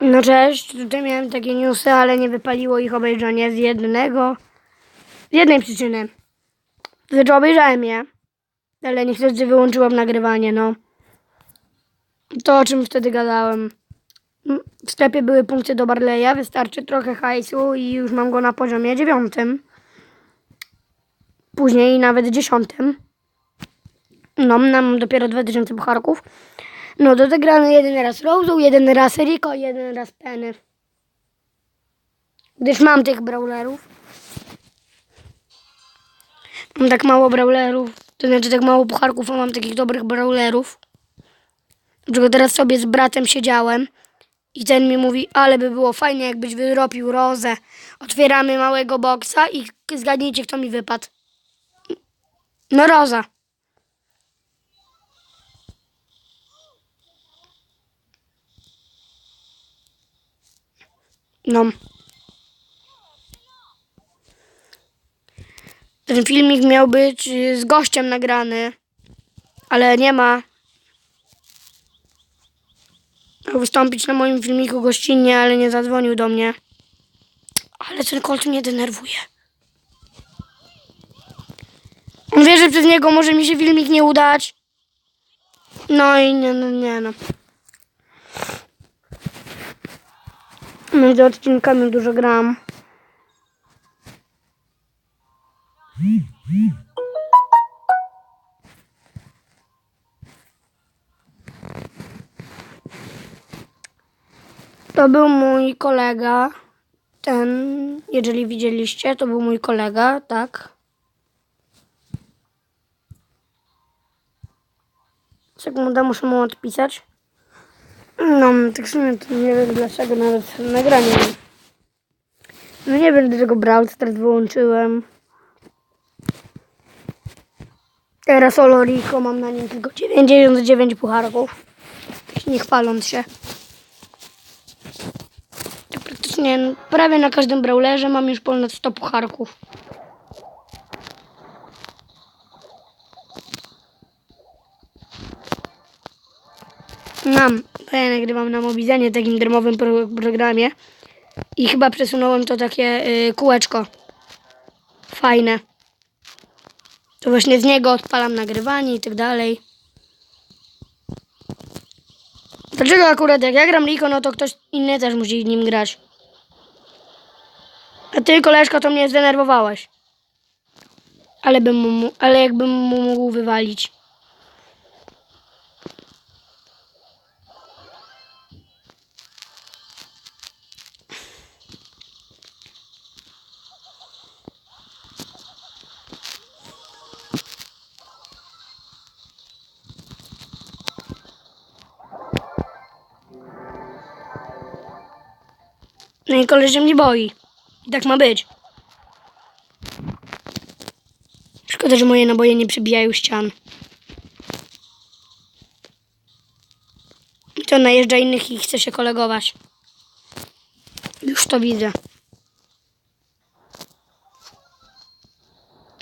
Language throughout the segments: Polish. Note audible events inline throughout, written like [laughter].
No cześć, tutaj miałem takie newsy, ale nie wypaliło ich obejrzenie z jednego, z jednej przyczyny. Znaczy obejrzałem je, ale niestety wyłączyłem nagrywanie, no. To o czym wtedy gadałem. Mm, W sklepie były punkty do Barleya, wystarczy trochę hajsu i już mam go na poziomie dziewiątym. Później nawet dziesiątym. No, mam dopiero 2000 pucharków. No, dodegrany jeden raz Rose'u, jeden raz Rico, jeden raz Penny. Gdyż mam tych brawlerów. Mam tak mało brawlerów, to znaczy tak mało pucharków, a mam takich dobrych brawlerów. Dlaczego teraz sobie z bratem siedziałem i ten mi mówi, ale by było fajnie, jakbyś wyrobił rozę. Otwieramy małego boksa i zgadnijcie, kto mi wypadł. No, roza. No. Ten filmik miał być y, z gościem nagrany, ale nie ma. Miał wystąpić na moim filmiku gościnnie, ale nie zadzwonił do mnie. Ale ten Colt mnie denerwuje. On wie, że przez niego może mi się filmik nie udać. No i nie, no, nie no. Między odcinkami dużo gram. To był mój kolega. Ten, jeżeli widzieliście, to był mój kolega, tak. Sekundę, muszę mu odpisać. No, tak w sumie to nie wiem dlaczego nawet nagranie. No nie wiem dlaczego Brawl Stars wyłączyłem. Teraz solo Rico mam na nim tylko 99 pucharków. Nie chwaląc się. Tak praktycznie prawie na każdym brawlerze mam już ponad 100 pucharków. Mam, bo ja nagrywam na Mobizenie, takim darmowym pro programie. I chyba przesunąłem to takie y, kółeczko. Fajne. To właśnie z niego odpalam nagrywanie i tak dalej. Dlaczego akurat jak ja gram Liko, no to ktoś inny też musi nim grać. A ty, koleżko, to mnie zdenerwowałeś. Ale bym mu, ale jakbym mu mógł wywalić. No i koleś się mnie boi. I tak ma być. Szkoda, że moje naboje nie przebijają ścian. I to najeżdża innych i chce się kolegować. Już to widzę.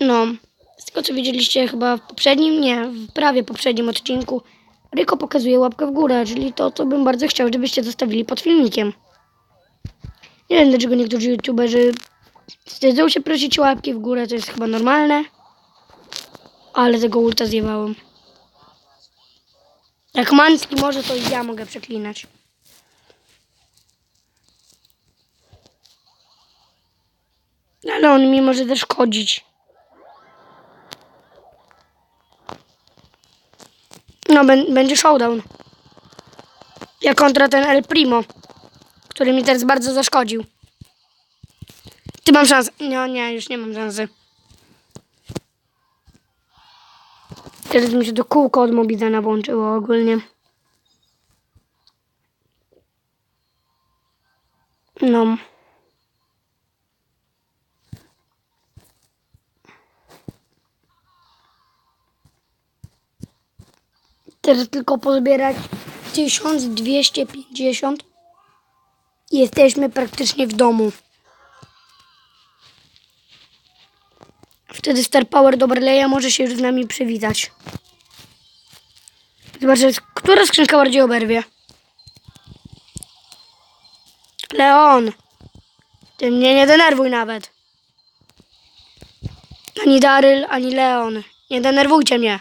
No, z tego co widzieliście chyba w poprzednim, nie, w prawie poprzednim odcinku, Ryko pokazuje łapkę w górę, czyli to, co bym bardzo chciał, żebyście zostawili pod filmikiem. Nie wiem, dlaczego niektórzy youtuberzy wstydzą się prosić o łapki w górę, to jest chyba normalne. Ale tego ulta zjewałem. Jak Manski może, to i ja mogę przeklinać. Ale on mi może też. No, bę- będzie showdown. Ja kontra ten El Primo który mi teraz bardzo zaszkodził. Ty mam szansę. No nie, już nie mam szansy. Teraz mi się to kółko od Mobizena włączyło ogólnie. No. Teraz tylko pozbierać 1250 Jesteśmy praktycznie w domu. Wtedy Star Power do Barleya może się już z nami przywitać. Zobaczę, która skrzynka bardziej oberwie. Leon! Ty mnie nie denerwuj nawet. Ani Daryl, ani Leon. Nie denerwujcie mnie.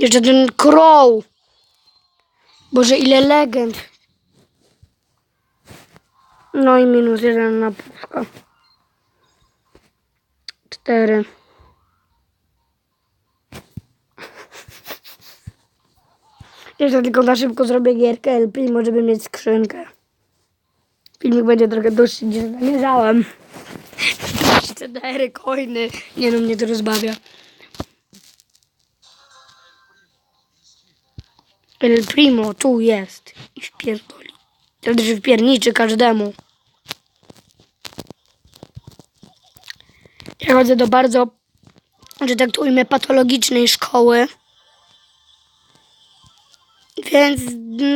Jeszcze ten Crow. Boże, ile legend. No i minus jeden na puszka. Cztery. [laughs] Jeszcze tylko na szybko zrobię gierkę El Primo, żeby mieć skrzynkę. Filmik będzie trochę dłuższy niż zamierzałem. [laughs] Cztery coiny. Nie no, mnie to rozbawia. El Primo tu jest. I wpierdoli. Wtedy wpierniczy każdemu. Ja chodzę do bardzo, że tak to ujmę, patologicznej szkoły. Więc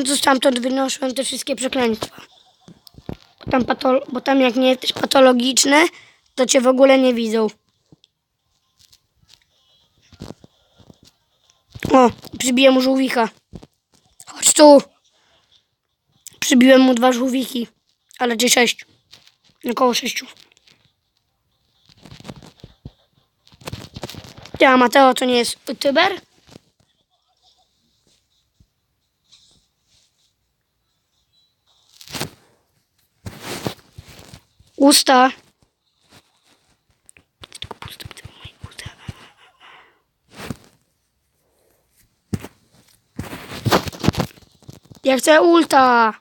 no, stamtąd wynoszę te wszystkie przekleństwa. Bo tam, patolo- bo tam jak nie jesteś patologiczny, to cię w ogóle nie widzą. O, przybiję mu żółwika. Chodź tu. Przybiłem mu dwa żółwiki. Ale gdzie sześć? Około sześciu. Ja, Mateo, to nie jest youtuber? Usta. Ja chcę ulta.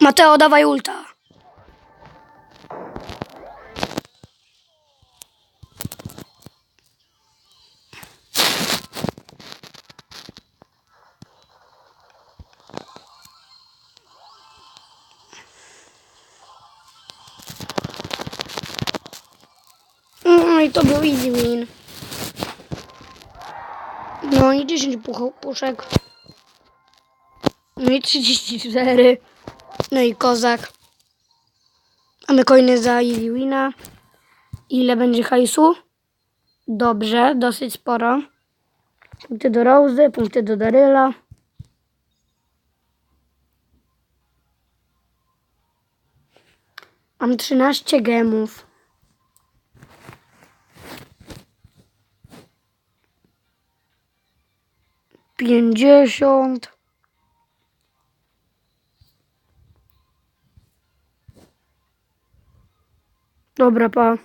Mateo, dawaj ulta. No i to był easy. No i 10 puch- puszek. No i 34. No i kozak. Mamy coiny za easy wina. Ile będzie hajsu? Dobrze, dosyć sporo. Punkty do Rosy, punkty do Daryla. Mam 13 gemów. Pięćdziesiąt. Dobra, pa.